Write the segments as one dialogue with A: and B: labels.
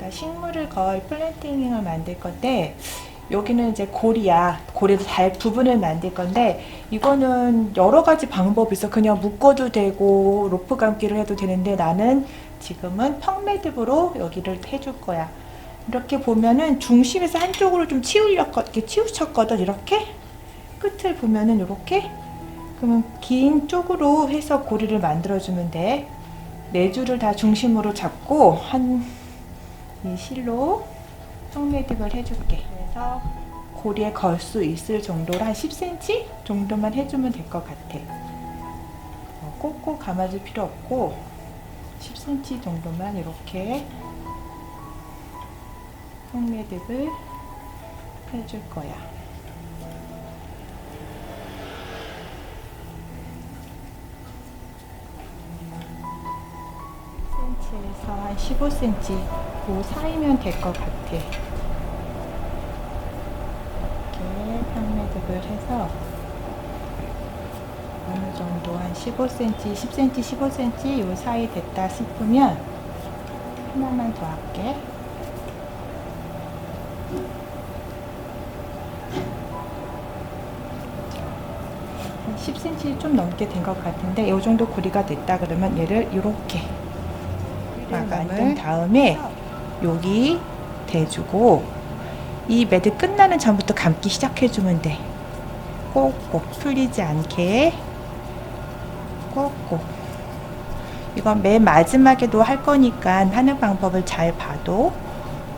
A: 여기다 식물을 거의 플랜팅을 만들 건데 여기는 이제 고리야. 고리도 달 부분을 만들 건데 이거는 여러 가지 방법이 있어. 그냥 묶어도 되고 로프 감기를 해도 되는데 나는 지금은 펑매듭으로 여기를 해줄 거야. 이렇게 보면은 중심에서 한쪽으로 좀 치우려고 이렇게 치우쳤거든. 이렇게 끝을 보면은 이렇게 그러면 긴 쪽으로 해서 고리를 만들어주면 돼. 네 줄을 다 중심으로 잡고 한 이 실로 턱매듭을 해줄게. 그래서 고리에 걸 수 있을 정도로 한 10cm 정도만 해주면 될 것 같아. 어, 꼭꼭 감아줄 필요 없고 10cm 정도만 이렇게 턱매듭을 해줄 거야. 한 15cm 그 사이면 될 것 같아. 이렇게 평매듭을 해서 어느 정도 한 15cm, 10cm, 15cm 요 사이 됐다 싶으면 하나만 더 할게. 한 10cm 좀 넘게 된 것 같은데 이 정도 고리가 됐다 그러면 얘를 이렇게 마감을 다음에 여기 대주고 이 매듭 끝나는 전부터 감기 시작해주면 돼. 꼭꼭 풀리지 않게 꼭꼭. 이건 맨 마지막에도 할 거니까 하는 방법을 잘 봐도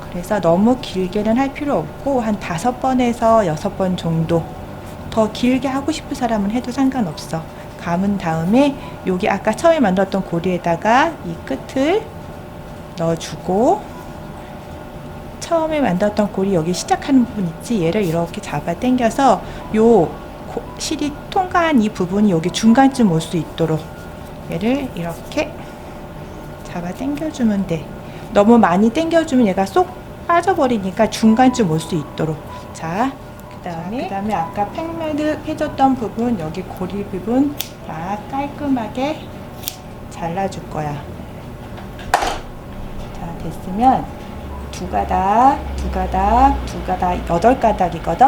A: 그래서 너무 길게는 할 필요 없고 한 다섯 번에서 여섯 번 정도 더 길게 하고 싶은 사람은 해도 상관없어. 감은 다음에 여기 아까 처음에 만들었던 고리에다가 이 끝을 넣어주고 처음에 만들었던 고리 여기 시작하는 부분 있지? 얘를 이렇게 잡아 당겨서 요 고- 실이 통과한 이 부분이 여기 중간쯤 올 수 있도록 얘를 이렇게 잡아 당겨주면 돼. 너무 많이 당겨주면 얘가 쏙 빠져버리니까 중간쯤 올 수 있도록. 자 그다음에 그다음에 아까 팽매듭 해줬던 부분 여기 고리 부분 다 깔끔하게 잘라줄 거야. 자 됐으면 두 가닥, 두 가닥, 두 가닥, 여덟 가닥이거든.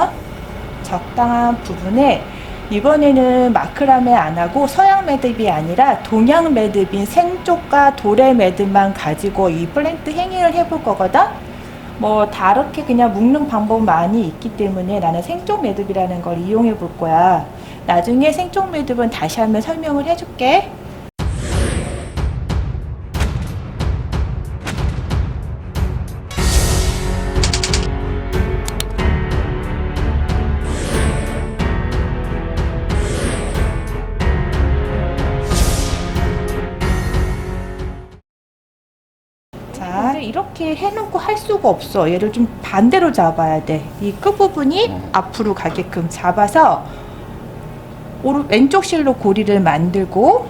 A: 적당한 부분에 이번에는 마크라메 안 하고 서양 매듭이 아니라 동양 매듭인 생쪽과 도래 매듭만 가지고 이 플랜트 행위를 해볼 거거든. 뭐 다르게 그냥 묶는 방법 많이 있기 때문에 나는 생쪽 매듭이라는 걸 이용해 볼 거야. 나중에 생쪽 매듭은 다시 한번 설명을 해줄게. 이렇게 해놓고 할 수가 없어. 얘를 좀 반대로 잡아야 돼. 이 끝부분이
B: 음.
A: 앞으로 가게끔 잡아서 오른 왼쪽 실로 고리를 만들고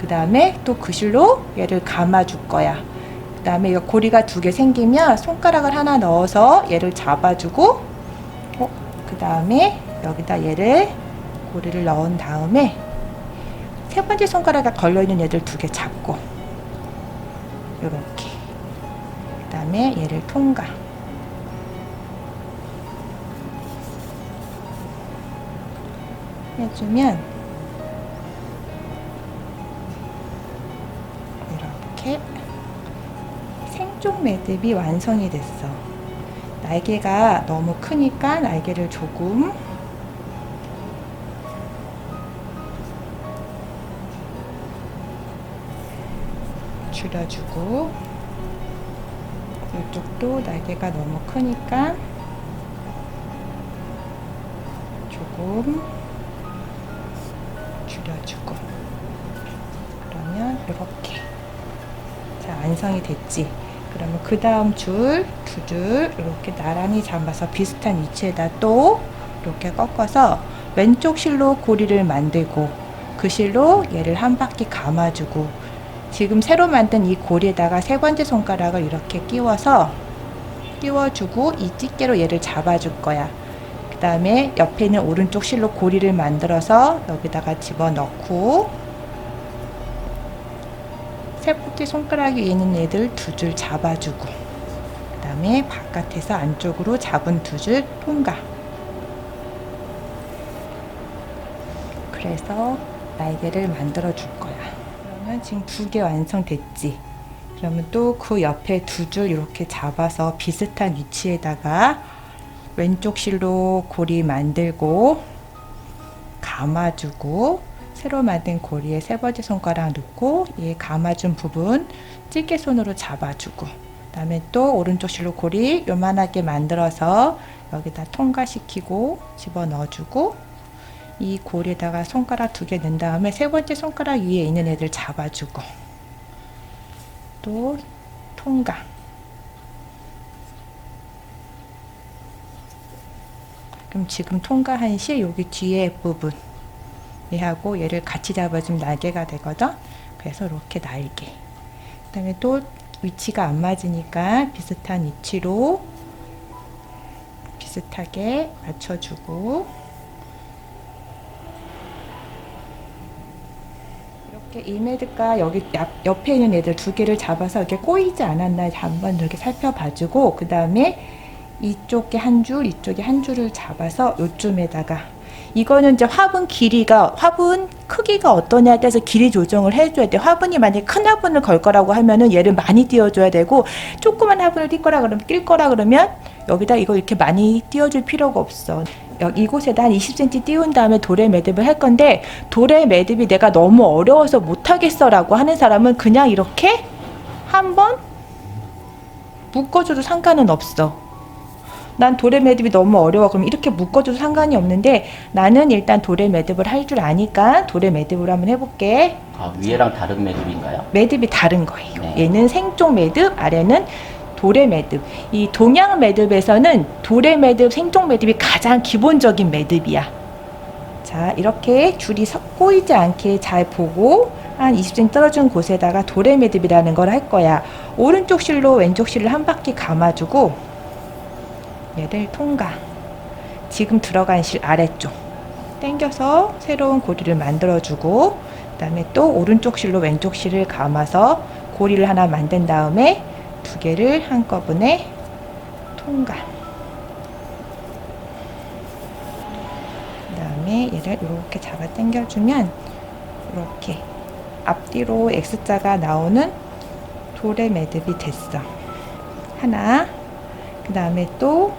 A: 그 다음에 또 그 실로 얘를 감아 줄 거야. 그 다음에 이 고리가 두 개 생기면 손가락을 하나 넣어서 얘를 잡아주고 어, 그 다음에 여기다 얘를 고리를 넣은 다음에 세 번째 손가락에 걸려 있는 얘들 두 개 잡고 이렇게 그 다음에 얘를 통과 해주면 이렇게 생쪽 매듭이 완성이 됐어. 날개가 너무 크니까 날개를 조금 줄여주고 이쪽도 날개가 너무 크니까 조금 줄여주고. 그러면 이렇게. 자 완성이 됐지? 그러면 그 다음 줄 두 줄 이렇게 나란히 잡아서 비슷한 위치에다 또 이렇게 꺾어서 왼쪽 실로 고리를 만들고 그 실로 얘를 한 바퀴 감아주고 지금 새로 만든 이 고리에다가 세 번째 손가락을 이렇게 끼워서 끼워주고 이 집게로 얘를 잡아줄 거야. 그 다음에 옆에 있는 오른쪽 실로 고리를 만들어서 여기다가 집어넣고 세 번째 손가락 위에 있는 애들 두 줄 잡아주고 그 다음에 바깥에서 안쪽으로 잡은 두 줄 통과. 그래서 날개를 만들어 줄 거야. 그러면 지금 두 개 완성됐지. 그러면 또 그 옆에 두 줄 이렇게 잡아서 비슷한 위치에다가 왼쪽 실로 고리 만들고 감아주고 새로 만든 고리에 세 번째 손가락 넣고 이 감아준 부분 찌개 손으로 잡아주고 그다음에 또 오른쪽 실로 고리 요만하게 만들어서 여기다 통과시키고 집어 넣어주고 이 고리에다가 손가락 두 개 넣은 다음에 세 번째 손가락 위에 있는 애들 잡아주고 또 통과. 그럼 지금 통과한 시 여기 뒤에 부분. 얘하고 얘를 같이 잡아주면 날개가 되거든? 그래서 이렇게 날개. 그 다음에 또 위치가 안 맞으니까 비슷한 위치로 비슷하게 맞춰주고 이렇게 이메드가 여기 옆, 옆에 있는 애들 두 개를 잡아서 이렇게 꼬이지 않았나 한번 이렇게 살펴봐주고 그 다음에 이쪽에 한 줄, 이쪽에 한 줄을 잡아서 요쯤에다가 이거는 이제 화분 길이가 화분 크기가 어떠냐에 따라서 길이 조정을 해줘야 돼. 화분이 만약에 큰 화분을 걸 거라고 하면은 얘를 많이 띄워줘야 되고 조그만 화분을 뛸 거라 그러면 뛸 거라 그러면 여기다 이거 이렇게 많이 띄워줄 필요가 없어. 이곳에다 한 20cm 띄운 다음에 돌에 매듭을 할 건데 돌에 매듭이 내가 너무 어려워서 못하겠어라고 하는 사람은 그냥 이렇게 한번 묶어줘도 상관은 없어. 난 돌에 매듭이 너무 어려워. 그럼 이렇게 묶어줘도 상관이 없는데 나는 일단 돌에 매듭을 할 줄 아니까 돌에 매듭으로 한번 해볼게.
B: 아, 위에랑 다른 매듭인가요?
A: 매듭이 다른 거예요.
B: 네.
A: 얘는 생쪽 매듭, 아래는 돌의 매듭. 이 동양 매듭에서는 돌의 매듭, 생쪽 매듭이 가장 기본적인 매듭이야. 자, 이렇게 줄이 석- 꼬이지 않게 잘 보고 한 20cm 떨어진 곳에다가 돌의 매듭이라는 걸 할 거야. 오른쪽 실로 왼쪽 실을 한 바퀴 감아주고 얘를 통과. 지금 들어간 실 아래쪽. 당겨서 새로운 고리를 만들어주고 그 다음에 또 오른쪽 실로 왼쪽 실을 감아서 고리를 하나 만든 다음에 두 개를 한꺼번에 통과. 그 다음에 얘를 이렇게 잡아 당겨주면 이렇게 앞뒤로 X자가 나오는 돌의 매듭이 됐어. 하나. 그 다음에 또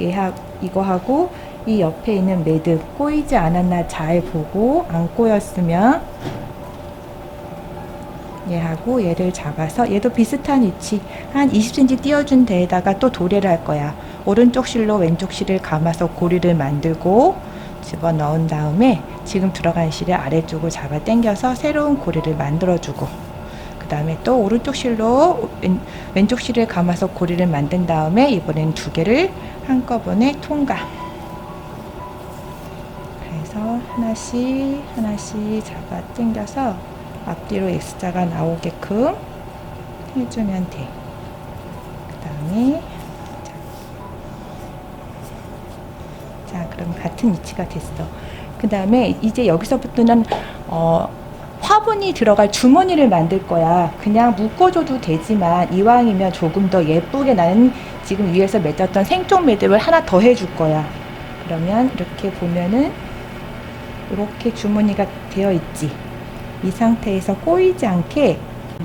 A: 얘하 이거 하고 이 옆에 있는 매듭 꼬이지 않았나 잘 보고 안 꼬였으면 얘하고 얘를 잡아서 얘도 비슷한 위치 한 20cm 띄워준 데에다가 또 도래를 할 거야. 오른쪽 실로 왼쪽 실을 감아서 고리를 만들고 집어 넣은 다음에 지금 들어간 실을 아래쪽으로 잡아 당겨서 새로운 고리를 만들어주고 그 다음에 또 오른쪽 실로 왼, 왼쪽 실을 감아서 고리를 만든 다음에 이번엔 두 개를 한꺼번에 통과. 그래서 하나씩 하나씩 잡아 당겨서 앞뒤로 X자가 나오게끔 해주면 돼. 그 다음에 자, 자, 그럼 같은 위치가 됐어. 그 다음에 이제 여기서부터는 어, 화분이 들어갈 주머니를 만들 거야. 그냥 묶어줘도 되지만 이왕이면 조금 더 예쁘게 나는 지금 위에서 맺었던 생쪽 매듭을 하나 더 해줄 거야. 그러면 이렇게 보면은 이렇게 주머니가 되어 있지. 이 상태에서 꼬이지 않게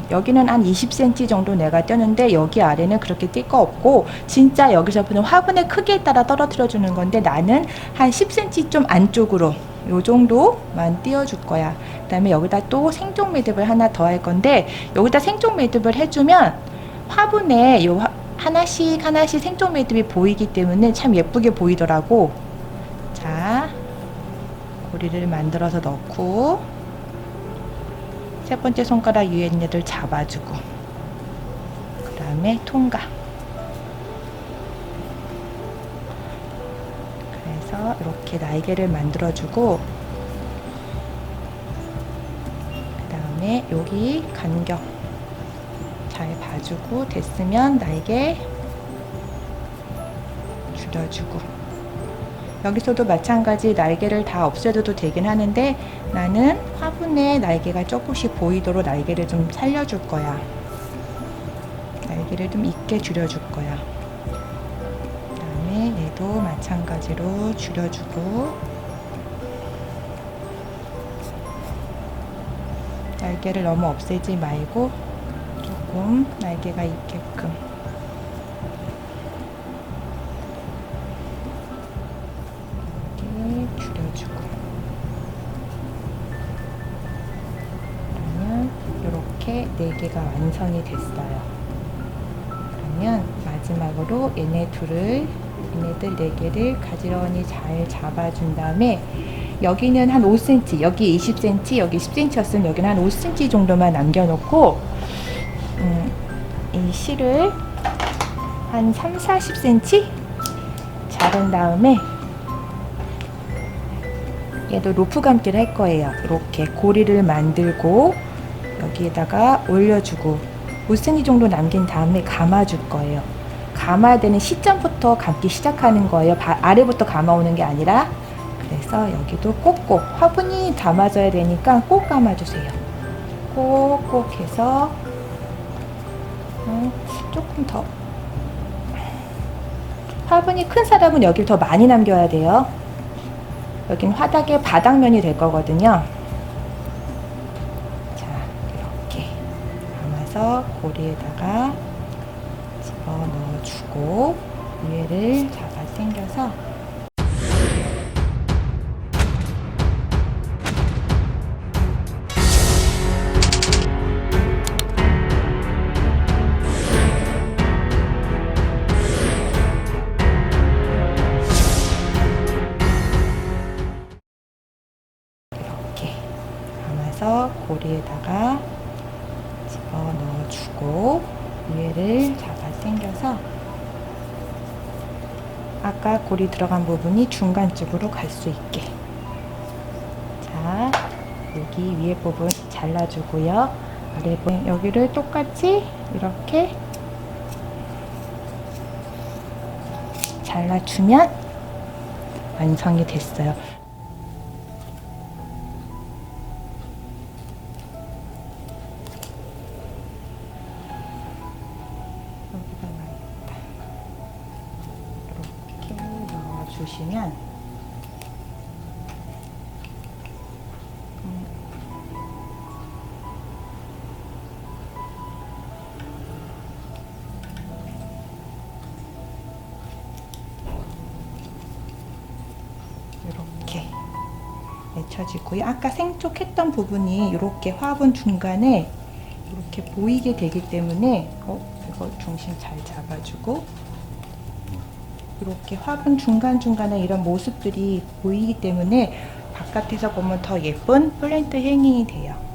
A: 여기는 한 20cm 정도 내가 떼는데 여기 아래는 그렇게 뛸 거 없고 진짜 여기서부터 화분의 크기에 따라 떨어뜨려 주는 건데 나는 한 10cm 좀 안쪽으로 요 정도만 띄워줄 거야. 그 다음에 여기다 또 생종 매듭을 하나 더 할 건데 여기다 생종 매듭을 해주면 화분에 요 화- 하나씩 하나씩 생종 매듭이 보이기 때문에 참 예쁘게 보이더라고. 자, 고리를 만들어서 넣고 세 번째 손가락 위에 있는 애들 잡아주고 그 다음에 통과. 그래서 이렇게 날개를 만들어주고 그 다음에 여기 간격 잘 봐주고 됐으면 날개 줄여주고 여기서도 마찬가지 날개를 다 없애도 되긴 하는데 나는 화분에 날개가 조금씩 보이도록 날개를 좀 살려줄 거야. 날개를 좀 있게 줄여줄 거야. 그 다음에 얘도 마찬가지로 줄여주고 날개를 너무 없애지 말고 조금 날개가 있게끔 네 개가 완성이 됐어요. 그러면 마지막으로 얘네 둘을 얘네들 네 개를 가지런히 잘 잡아준 다음에 여기는 한 5cm, 여기 20cm, 여기 10cm였으면 여기는 한 5cm 정도만 남겨놓고 음, 이 실을 한 3, 40cm 자른 다음에 얘도 로프 감기를 할 거예요. 이렇게 고리를 만들고 여기에다가 올려주고 5cm 정도 남긴 다음에 감아줄 거예요. 감아야 되는 시점부터 감기 시작하는 거예요. 바- 아래부터 감아오는 게 아니라 그래서 여기도 꼭꼭 화분이 다 맞아야 되니까 꼭 감아주세요. 꼭꼭 해서 어, 조금 더 화분이 큰 사람은 여기를 더 많이 남겨야 돼요. 여긴 화닥의 바닥면이 될 거거든요. 자, 이렇게 감아서 고리에다가 집어 넣어주고 위에를 잡아 당겨서 위에를 잡아 당겨서 아까 고리 들어간 부분이 중간 쪽으로 갈 수 있게. 자 여기 위에 부분 잘라주고요. 아래 부분 여기를 똑같이 이렇게 잘라주면 완성이 됐어요 음, 이렇게 맺혀지고요. 아까 생촉했던 부분이 이렇게 화분 중간에 이렇게 보이게 되기 때문에 어, 이거 중심 잘 잡아주고 이렇게 화분 중간중간에 이런 모습들이 보이기 때문에 바깥에서 보면 더 예쁜 플랜트 행잉이 돼요.